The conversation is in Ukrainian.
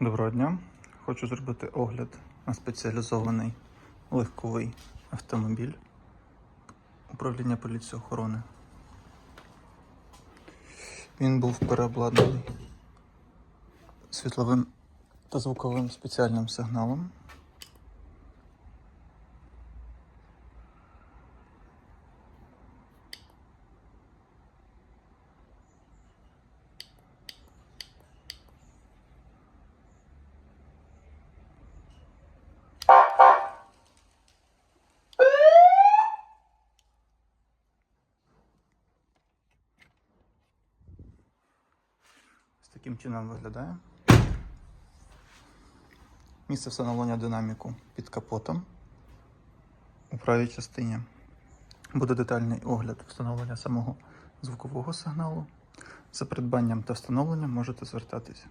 Доброго дня. Хочу зробити огляд на спеціалізований легковий автомобіль управління поліції охорони. Він був переобладнаний світловим та звуковим спеціальним сигналом. Таким чином виглядає. Місце встановлення динаміку під капотом у правій частині. Буде детальний огляд встановлення самого звукового сигналу. За придбанням та встановленням можете звертатися.